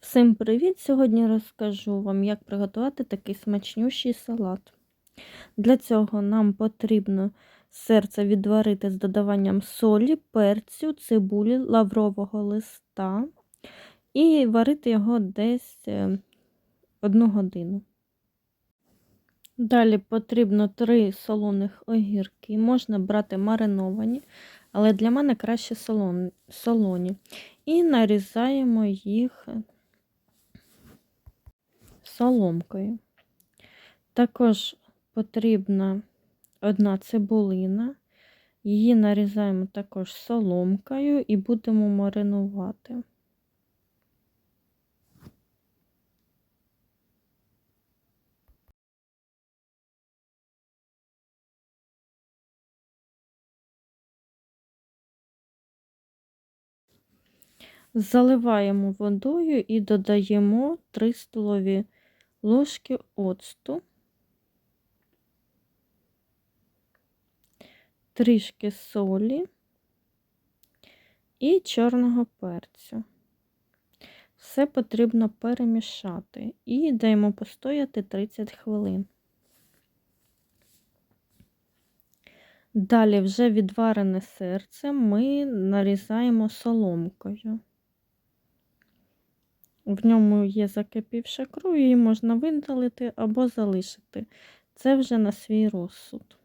Всім привіт! Сьогодні розкажу вам, як приготувати такий смачнющий салат. Для цього нам потрібно серце відварити з додаванням солі, перцю, цибулі, лаврового листа і варити його десь е, одну годину. Далі потрібно 3 солоних огірки. Можна брати мариновані, але для мене краще солоні. І нарізаємо їх соломкою. Також потрібна одна цибулина, її нарізаємо також соломкою і будемо маринувати. Заливаємо водою і додаємо 3 столові ложки оцту, трішки солі і чорного перцю. Все потрібно перемішати і даємо постояти 30 хвилин. Далі вже відварене серце ми нарізаємо соломкою. В ньому є закипівша кров, її можна видалити або залишити. Це вже на свій розсуд.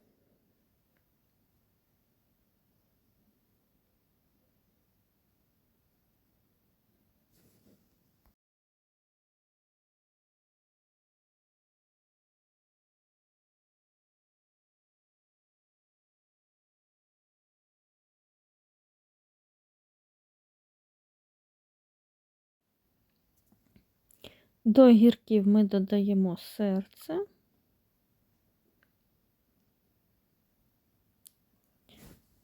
До огірків ми додаємо серце.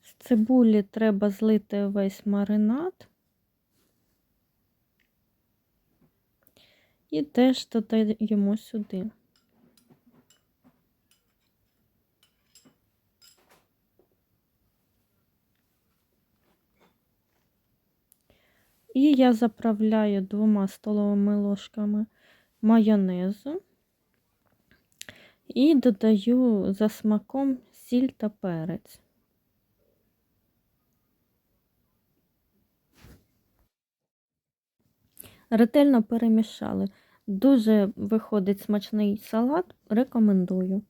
З цибулі треба злити весь маринад. І теж додаємо сюди. І я заправляю двома столовими ложками майонезу і додаю за смаком сіль та перець. Ретельно перемішали. Дуже виходить смачний салат, рекомендую.